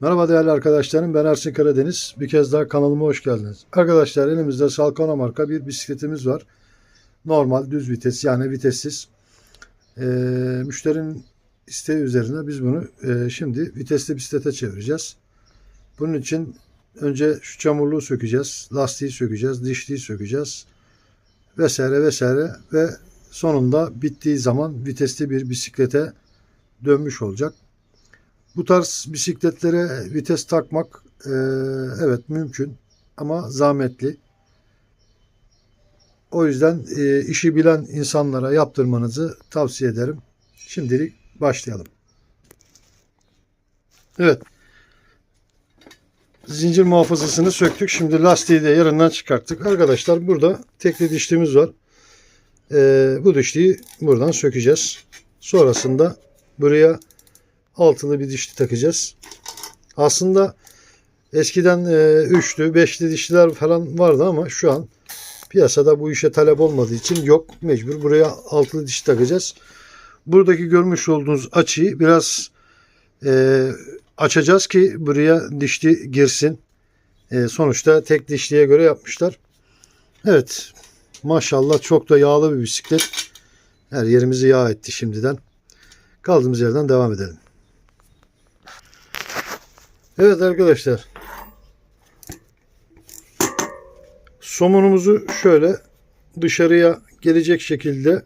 Merhaba değerli arkadaşlarım ben Ersin Karadeniz. Bir kez daha kanalıma hoş geldiniz. Arkadaşlar elimizde Salkona marka bir bisikletimiz var. Normal düz vites yani vitessiz. Ee, müşterinin isteği üzerine biz bunu e, şimdi vitesli bisiklete çevireceğiz. Bunun için önce şu çamurluğu sökeceğiz. Lastiği sökeceğiz. Dişliği sökeceğiz. Vesaire vesaire ve sonunda bittiği zaman vitesli bir bisiklete dönmüş olacak. Bu tarz bisikletlere vites takmak e, evet mümkün ama zahmetli. O yüzden e, işi bilen insanlara yaptırmanızı tavsiye ederim. Şimdilik başlayalım. Evet. Zincir muhafazasını söktük. Şimdi lastiği de yerinden çıkarttık. Arkadaşlar burada tekli dişliğimiz var. E, bu dişliği buradan sökeceğiz. Sonrasında buraya altılı bir dişli takacağız. Aslında eskiden e, üçlü, beşli dişliler falan vardı ama şu an piyasada bu işe talep olmadığı için yok. Mecbur buraya altılı diş takacağız. Buradaki görmüş olduğunuz açıyı biraz e, açacağız ki buraya dişli girsin. E, sonuçta tek dişliye göre yapmışlar. Evet. Maşallah çok da yağlı bir bisiklet. Her yerimizi yağ etti şimdiden. Kaldığımız yerden devam edelim. Evet arkadaşlar. Somunumuzu şöyle dışarıya gelecek şekilde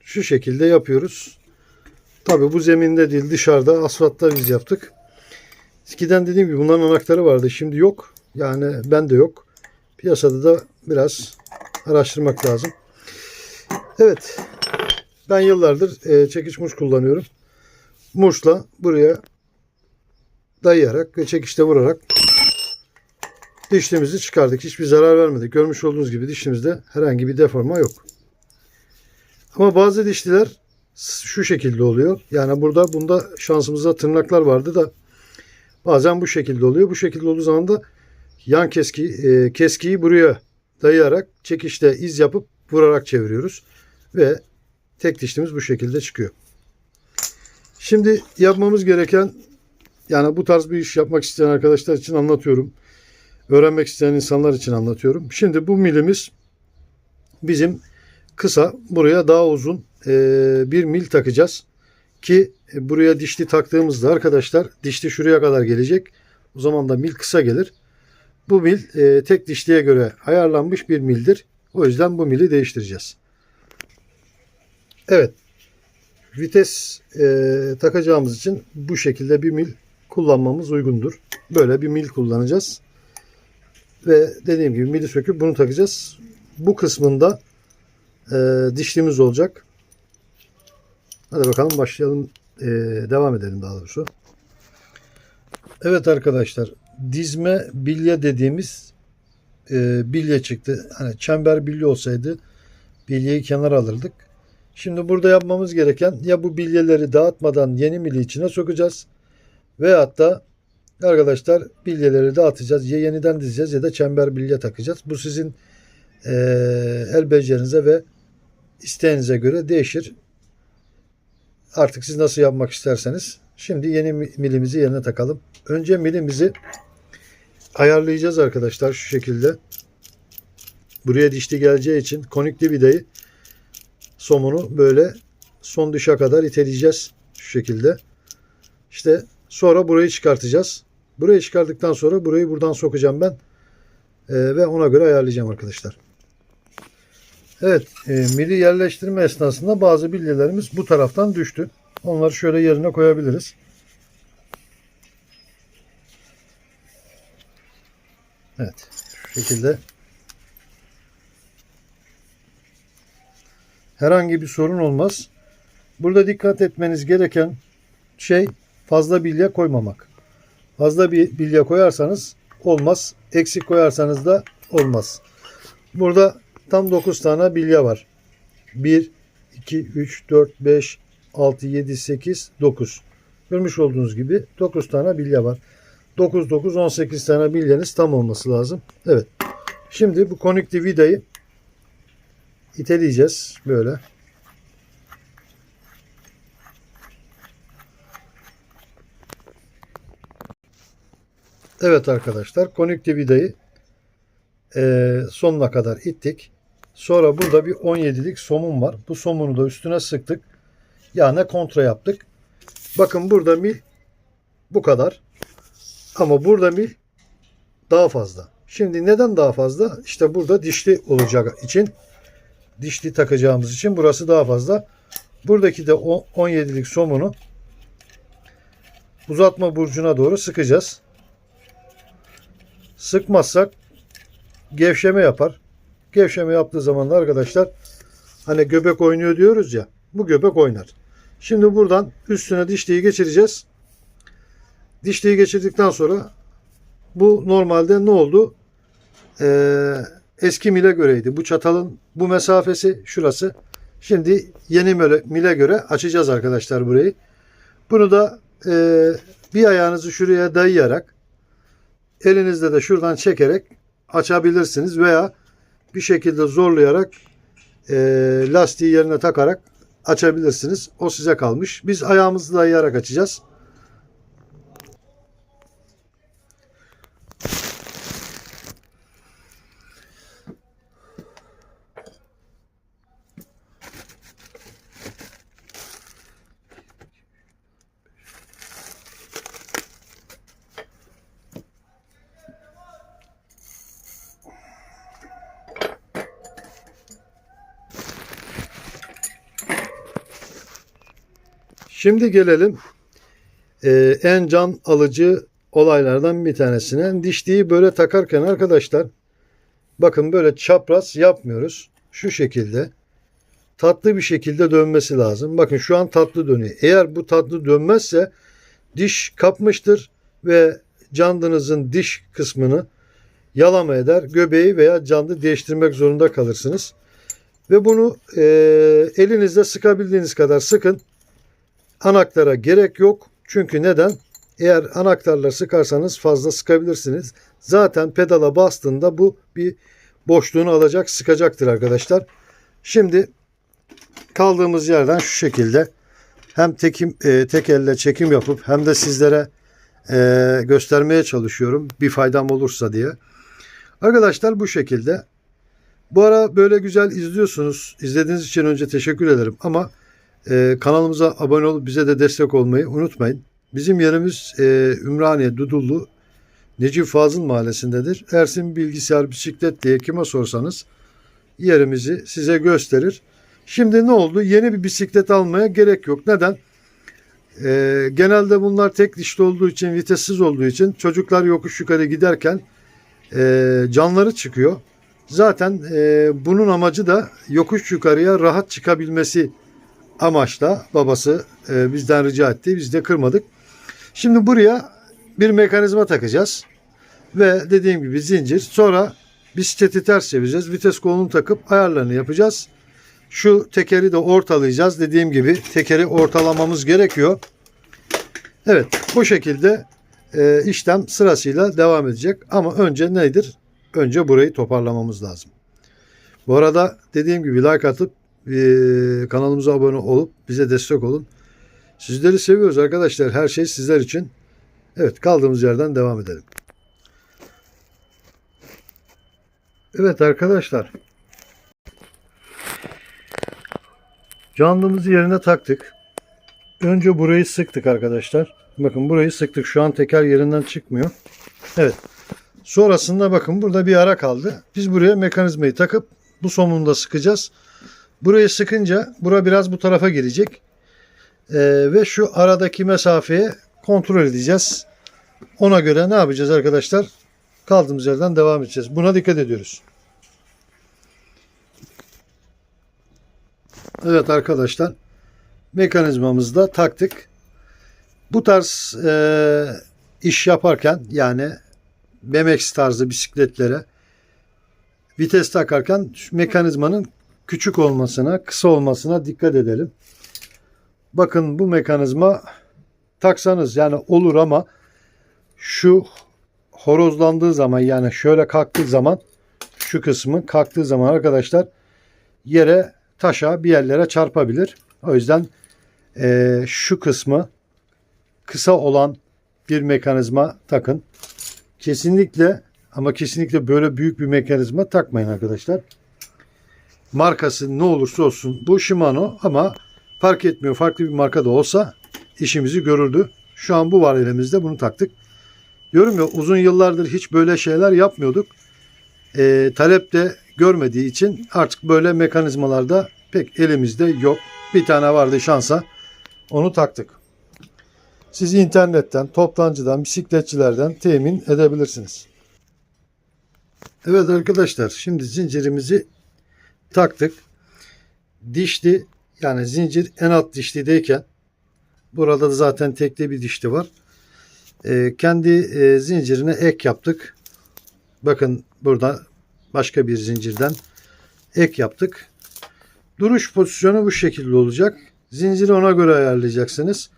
şu şekilde yapıyoruz. Tabi bu zeminde değil dışarıda asfaltta biz yaptık. Eskiden dediğim gibi bunların anahtarı vardı. Şimdi yok. Yani ben de yok. Piyasada da biraz araştırmak lazım. Evet. Ben yıllardır e, çekiç muş kullanıyorum. Muşla buraya dayayarak ve çekişte vurarak dişlimizi çıkardık. Hiçbir zarar vermedik. Görmüş olduğunuz gibi dişlimizde herhangi bir deforma yok. Ama bazı dişliler şu şekilde oluyor. Yani burada bunda şansımızda tırnaklar vardı da bazen bu şekilde oluyor. Bu şekilde olduğu zaman da yan keski e, keskiyi buraya dayayarak çekişte iz yapıp vurarak çeviriyoruz ve tek dişlimiz bu şekilde çıkıyor. Şimdi yapmamız gereken yani bu tarz bir iş yapmak isteyen arkadaşlar için anlatıyorum. Öğrenmek isteyen insanlar için anlatıyorum. Şimdi bu milimiz bizim kısa buraya daha uzun e, bir mil takacağız. Ki e, buraya dişli taktığımızda arkadaşlar dişli şuraya kadar gelecek. O zaman da mil kısa gelir. Bu mil e, tek dişliye göre ayarlanmış bir mildir. O yüzden bu mili değiştireceğiz. Evet. Vites e, takacağımız için bu şekilde bir mil kullanmamız uygundur. Böyle bir mil kullanacağız. Ve dediğim gibi mili söküp bunu takacağız. Bu kısmında e, dişlimiz olacak. Hadi bakalım başlayalım. E, devam edelim daha doğrusu. Evet arkadaşlar. Dizme bilye dediğimiz e, bilye çıktı. Hani çember bilye olsaydı bilyeyi kenara alırdık. Şimdi burada yapmamız gereken ya bu bilyeleri dağıtmadan yeni mili içine sokacağız. Veyahut da arkadaşlar bilyeleri dağıtacağız. Ya yeniden dizeceğiz ya da çember bilye takacağız. Bu sizin e, el becerinize ve isteğinize göre değişir. Artık siz nasıl yapmak isterseniz. Şimdi yeni milimizi yerine takalım. Önce milimizi ayarlayacağız arkadaşlar şu şekilde. Buraya dişli geleceği için konikli vidayı somunu böyle son dışa kadar iteleyeceğiz şu şekilde. İşte sonra burayı çıkartacağız. Burayı çıkardıktan sonra burayı buradan sokacağım ben. Ee, ve ona göre ayarlayacağım arkadaşlar. Evet, e, mili yerleştirme esnasında bazı bilyelerimiz bu taraftan düştü. Onları şöyle yerine koyabiliriz. Evet, şu şekilde herhangi bir sorun olmaz. Burada dikkat etmeniz gereken şey fazla bilye koymamak. Fazla bir bilye koyarsanız olmaz. Eksik koyarsanız da olmaz. Burada tam 9 tane bilye var. 1, 2, 3, 4, 5, 6, 7, 8, 9. Görmüş olduğunuz gibi 9 tane bilye var. 9, 9, 18 tane bilyeniz tam olması lazım. Evet. Şimdi bu konikli vidayı iteleyeceğiz. Böyle. Evet arkadaşlar konektif vidayı eee, sonuna kadar ittik. Sonra burada bir 17'lik somun var. Bu somunu da üstüne sıktık. Yani kontra yaptık. Bakın burada mil bu kadar. Ama burada mil daha fazla. Şimdi neden daha fazla? İşte burada dişli olacak için dişli takacağımız için burası daha fazla. Buradaki de o- 17'lik somunu uzatma burcuna doğru sıkacağız. Sıkmazsak gevşeme yapar. Gevşeme yaptığı zaman da arkadaşlar hani göbek oynuyor diyoruz ya bu göbek oynar. Şimdi buradan üstüne dişliği geçireceğiz. Dişliği geçirdikten sonra bu normalde ne oldu? Ee, eski mile göreydi. Bu çatalın bu mesafesi şurası. Şimdi yeni mile, göre açacağız arkadaşlar burayı. Bunu da e, bir ayağınızı şuraya dayayarak elinizde de şuradan çekerek açabilirsiniz veya bir şekilde zorlayarak e, lastiği yerine takarak açabilirsiniz. O size kalmış. Biz ayağımızı dayayarak açacağız. Şimdi gelelim e, en can alıcı olaylardan bir tanesine. Dişliği böyle takarken arkadaşlar bakın böyle çapraz yapmıyoruz. Şu şekilde tatlı bir şekilde dönmesi lazım. Bakın şu an tatlı dönüyor. Eğer bu tatlı dönmezse diş kapmıştır ve candınızın diş kısmını yalama eder. Göbeği veya candı değiştirmek zorunda kalırsınız. Ve bunu e, elinizde sıkabildiğiniz kadar sıkın. Anaktara gerek yok. Çünkü neden? Eğer anahtarla sıkarsanız fazla sıkabilirsiniz. Zaten pedala bastığında bu bir boşluğunu alacak, sıkacaktır arkadaşlar. Şimdi kaldığımız yerden şu şekilde hem tekim, e, tek elle çekim yapıp hem de sizlere e, göstermeye çalışıyorum. Bir faydam olursa diye. Arkadaşlar bu şekilde. Bu ara böyle güzel izliyorsunuz. İzlediğiniz için önce teşekkür ederim. Ama ee, kanalımıza abone olup bize de destek olmayı unutmayın. Bizim yerimiz e, Ümraniye Dudullu Necip Fazıl Mahallesi'ndedir. Ersin Bilgisayar Bisiklet diye kime sorsanız yerimizi size gösterir. Şimdi ne oldu? Yeni bir bisiklet almaya gerek yok. Neden? Ee, genelde bunlar tek dişli olduğu için, vitessiz olduğu için çocuklar yokuş yukarı giderken e, canları çıkıyor. Zaten e, bunun amacı da yokuş yukarıya rahat çıkabilmesi amaçla babası e, bizden rica etti. Biz de kırmadık. Şimdi buraya bir mekanizma takacağız. Ve dediğim gibi zincir. Sonra bisikleti ters çevireceğiz. Vites kolunu takıp ayarlarını yapacağız. Şu tekeri de ortalayacağız. Dediğim gibi tekeri ortalamamız gerekiyor. Evet bu şekilde e, işlem sırasıyla devam edecek. Ama önce nedir? Önce burayı toparlamamız lazım. Bu arada dediğim gibi like atıp ee, kanalımıza abone olup bize destek olun. Sizleri seviyoruz arkadaşlar. Her şey sizler için. Evet kaldığımız yerden devam edelim. Evet arkadaşlar. Canlımızı yerine taktık. Önce burayı sıktık arkadaşlar. Bakın burayı sıktık. Şu an teker yerinden çıkmıyor. Evet. Sonrasında bakın burada bir ara kaldı. Biz buraya mekanizmayı takıp bu somunu da sıkacağız. Burayı sıkınca bura biraz bu tarafa girecek. Ee, ve şu aradaki mesafeyi kontrol edeceğiz. Ona göre ne yapacağız arkadaşlar? Kaldığımız yerden devam edeceğiz. Buna dikkat ediyoruz. Evet arkadaşlar. Mekanizmamızı da taktık. Bu tarz e, iş yaparken yani BMX tarzı bisikletlere vites takarken mekanizmanın küçük olmasına, kısa olmasına dikkat edelim. Bakın bu mekanizma taksanız yani olur ama şu horozlandığı zaman yani şöyle kalktığı zaman şu kısmı kalktığı zaman arkadaşlar yere taşa bir yerlere çarpabilir. O yüzden e, şu kısmı kısa olan bir mekanizma takın. kesinlikle ama kesinlikle böyle büyük bir mekanizma takmayın arkadaşlar. Markası ne olursa olsun bu Shimano ama fark etmiyor farklı bir marka da olsa işimizi görürdü. Şu an bu var elimizde bunu taktık. Diyorum ya uzun yıllardır hiç böyle şeyler yapmıyorduk. Ee, talep de görmediği için artık böyle mekanizmalarda pek elimizde yok. Bir tane vardı şansa onu taktık. Siz internetten, toptancıdan, bisikletçilerden temin edebilirsiniz. Evet arkadaşlar şimdi zincirimizi taktık. Dişli yani zincir en alt dişlideyken burada da zaten tekli bir dişli var. Ee, kendi e, zincirine ek yaptık. Bakın burada başka bir zincirden ek yaptık. Duruş pozisyonu bu şekilde olacak. Zinciri ona göre ayarlayacaksınız.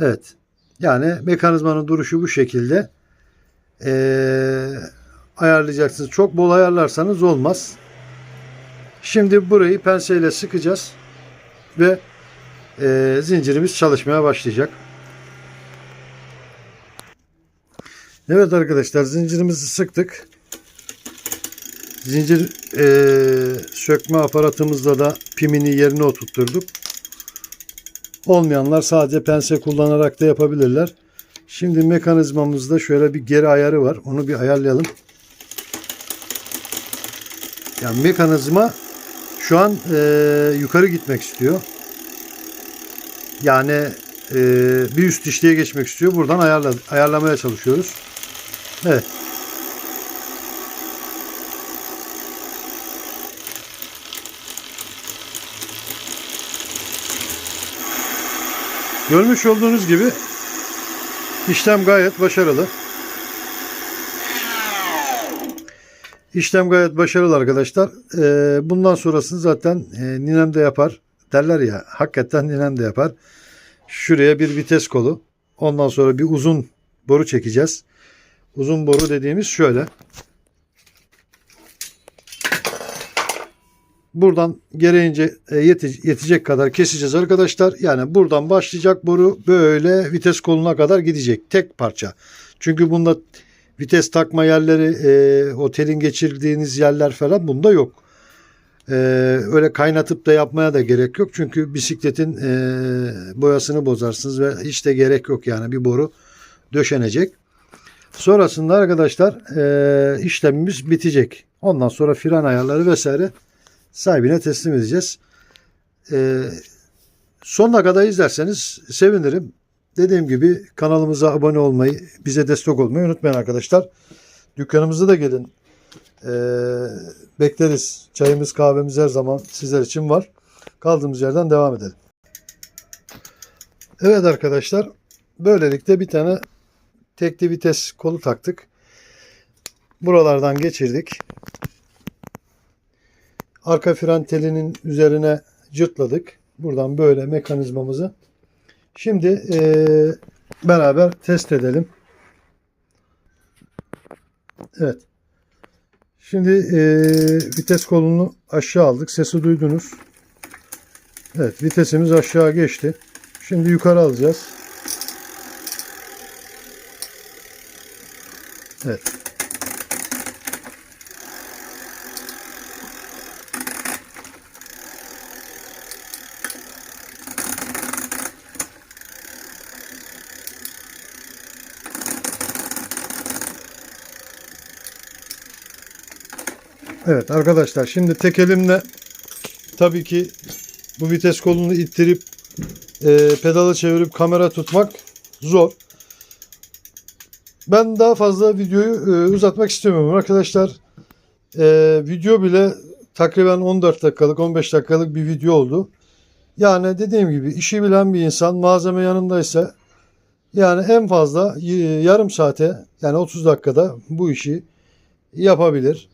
Evet. Yani mekanizmanın duruşu bu şekilde. Ee, ayarlayacaksınız. Çok bol ayarlarsanız olmaz. Şimdi burayı penseyle sıkacağız ve e, zincirimiz çalışmaya başlayacak. Evet arkadaşlar zincirimizi sıktık. Zincir e, sökme aparatımızla da pimini yerine oturtturduk. Olmayanlar sadece pense kullanarak da yapabilirler. Şimdi mekanizmamızda şöyle bir geri ayarı var. Onu bir ayarlayalım. Yani mekanizma şu an e, yukarı gitmek istiyor. Yani e, bir üst dişliğe geçmek istiyor. Buradan ayarla, ayarlamaya çalışıyoruz. Evet. Görmüş olduğunuz gibi işlem gayet başarılı. İşlem gayet başarılı arkadaşlar. Ee, bundan sonrasını zaten e, ninem de yapar. Derler ya hakikaten ninem de yapar. Şuraya bir vites kolu. Ondan sonra bir uzun boru çekeceğiz. Uzun boru dediğimiz şöyle. Buradan gereğince e, yete- yetecek kadar keseceğiz arkadaşlar. Yani buradan başlayacak boru böyle vites koluna kadar gidecek. Tek parça. Çünkü bunda vites takma yerleri, e, otelin geçirdiğiniz yerler falan bunda yok. E, öyle kaynatıp da yapmaya da gerek yok. Çünkü bisikletin e, boyasını bozarsınız ve hiç de gerek yok yani bir boru döşenecek. Sonrasında arkadaşlar e, işlemimiz bitecek. Ondan sonra fren ayarları vesaire sahibine teslim edeceğiz. E, sonuna kadar izlerseniz sevinirim. Dediğim gibi kanalımıza abone olmayı, bize destek olmayı unutmayın arkadaşlar. Dükkanımıza da gelin. E, bekleriz. Çayımız, kahvemiz her zaman sizler için var. Kaldığımız yerden devam edelim. Evet arkadaşlar. Böylelikle bir tane tekli vites kolu taktık. Buralardan geçirdik. Arka fren telinin üzerine cırtladık. Buradan böyle mekanizmamızı. Şimdi eee, beraber test edelim. Evet. Şimdi eee, vites kolunu aşağı aldık. Sesi duydunuz. Evet vitesimiz aşağı geçti. Şimdi yukarı alacağız. Evet. Evet arkadaşlar şimdi tek elimle tabii ki bu vites kolunu ittirip e, pedalı çevirip kamera tutmak zor. Ben daha fazla videoyu e, uzatmak istemiyorum arkadaşlar. E, video bile takriben 14 dakikalık 15 dakikalık bir video oldu. Yani dediğim gibi işi bilen bir insan malzeme yanındaysa yani en fazla y- yarım saate yani 30 dakikada bu işi yapabilir.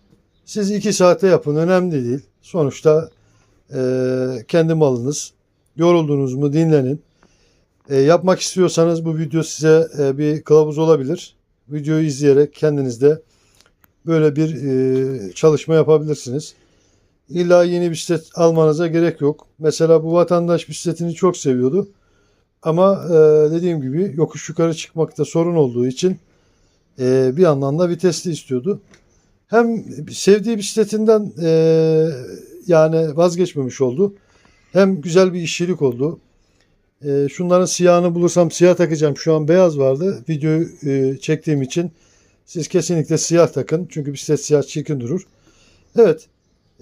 Siz 2 saate yapın önemli değil. Sonuçta e, kendi malınız. Yoruldunuz mu dinlenin. E, yapmak istiyorsanız bu video size e, bir kılavuz olabilir. Videoyu izleyerek kendiniz de böyle bir e, çalışma yapabilirsiniz. İlla yeni bisiklet almanıza gerek yok. Mesela bu vatandaş bisikletini çok seviyordu. Ama e, dediğim gibi yokuş yukarı çıkmakta sorun olduğu için Ee, bir yandan da vitesli istiyordu. Hem sevdiği bisikletinden e, yani vazgeçmemiş oldu. Hem güzel bir işçilik oldu. E, şunların siyahını bulursam siyah takacağım. Şu an beyaz vardı. Videoyu e, çektiğim için siz kesinlikle siyah takın. Çünkü bisiklet siyah çirkin durur. Evet.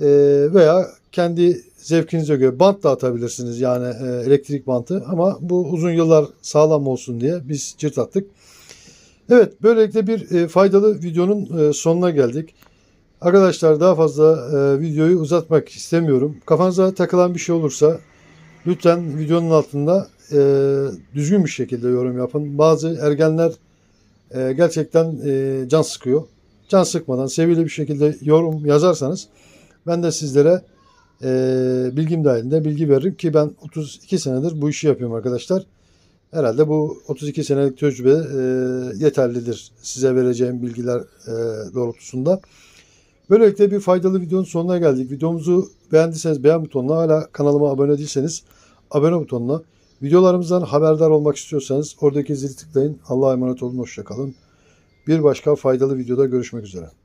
E, veya kendi zevkinize göre bant da atabilirsiniz. Yani e, elektrik bantı. Ama bu uzun yıllar sağlam olsun diye biz cırt attık. Evet. Böylelikle bir e, faydalı videonun e, sonuna geldik. Arkadaşlar daha fazla e, videoyu uzatmak istemiyorum. Kafanıza takılan bir şey olursa lütfen videonun altında düzgün bir şekilde yorum yapın. Bazı ergenler gerçekten can sıkıyor. Can sıkmadan seviyeli bir şekilde yorum yazarsanız ben de sizlere bilgim dahilinde bilgi veririm ki ben 32 senedir bu işi yapıyorum arkadaşlar. Herhalde bu 32 senelik tecrübe e, yeterlidir size vereceğim bilgiler e, doğrultusunda. Böylelikle bir faydalı videonun sonuna geldik. Videomuzu beğendiyseniz beğen butonuna, hala kanalıma abone değilseniz abone butonuna, videolarımızdan haberdar olmak istiyorsanız oradaki zili tıklayın. Allah'a emanet olun, hoşçakalın. Bir başka faydalı videoda görüşmek üzere.